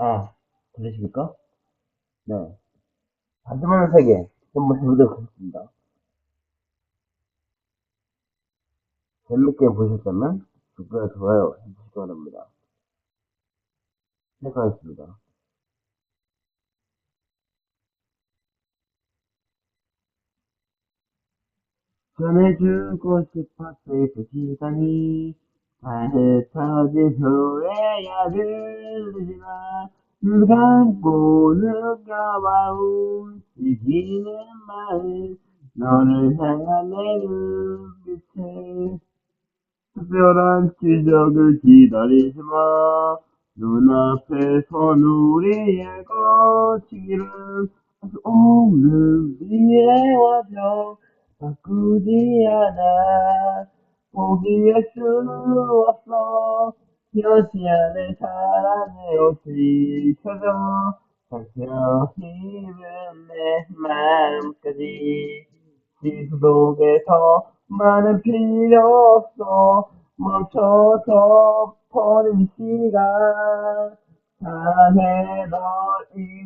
아, 들리십니까? 네. 하지만 세계 한번 해보도록 하겠습니다. 재밌게 보셨다면 구독과 좋아요 해주시기 바랍니다. 시작하겠습니다. 전해주고 싶었을 그 시간이 다 흩어진 후에야 들리지만 눈 감고 느껴봐 움직이는 마음 너를 향한 내 눈빛에 특별한 기적을 기다리지 마. 눈앞에선 우리의 거칠은 할수 없는 미래와 정 바꾸지 않아 포기할 수 없어 여시 안에 사랑의 옷을 켜줘 다쳐 힘은 내 마음까지 지수 속에서 많은 필요 없어. 멈춰서 버린 시간 사랑해 널이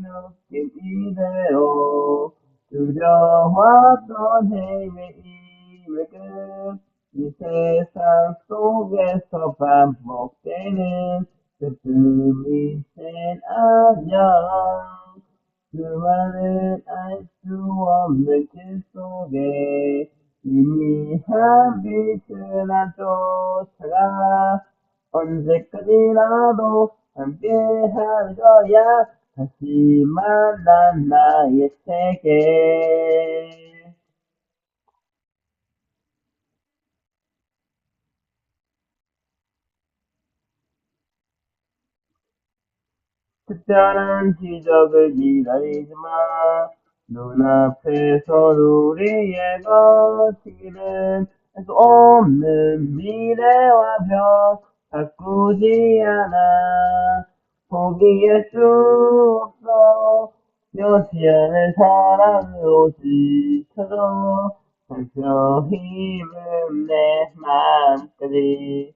느낌 이대로 두려웠던 헤매임의 끝이 세상 속에서 반복되는 슬픔이 센 안녕 그만은 알수없는 길 속에 희미한 빛을 안 쫓아가 언제까지나도 함께 할 거야 다시 만난 나의 세계 특별한 기적을 기다리지마. 눈앞에서 우리의 거칠은 할수 없는 미래와 벽 바꾸지 않아. 포기할 수 없어. 여시 않은 사랑을 오직 쳐줘 살펴 힘은 내 마음까지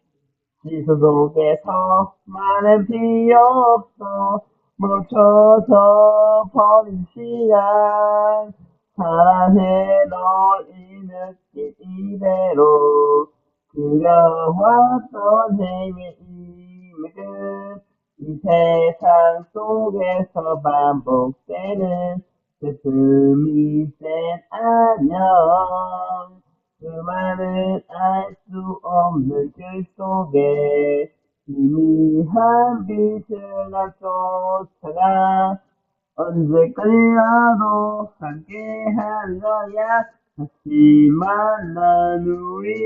지수 속에서 많은 필요 없어 멈춰서 버린 시간. 사랑해 널 이 느낌 이대로 그려왔던 헤매임의 끝이 세상 속에서 반복되는 슬픔이 센 안녕. 그만은 알수 길 속에 희미한 빛을 난 쫓아가 언제까지라도 함께 할 거야. 다시 만난 우리의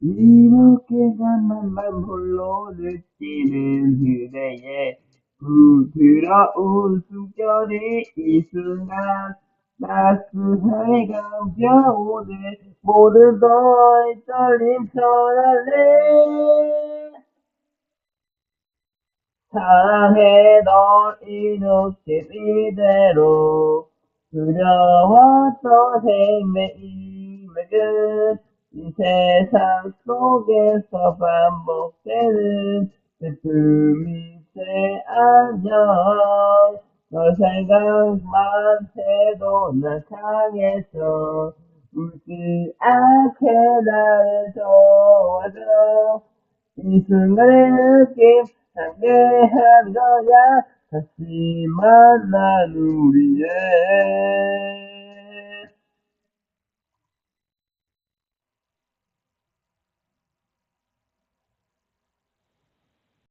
이렇게 가만만 홀로 느끼는 그대의 부드러운 숨결이 이 순간 따스하게 감겨오네 모든 너의 떨림 전할래 사랑해 널이 느낌 이대로 그려왔던 헤매임의 끝이 세상 속에서 반복되는 슬픔이 제 안녕 널 생각만 해도 난 강해져 울지 않게 나를 도와줘 이 순간의 느낌 함께 한 거야. 다시 만난 우리의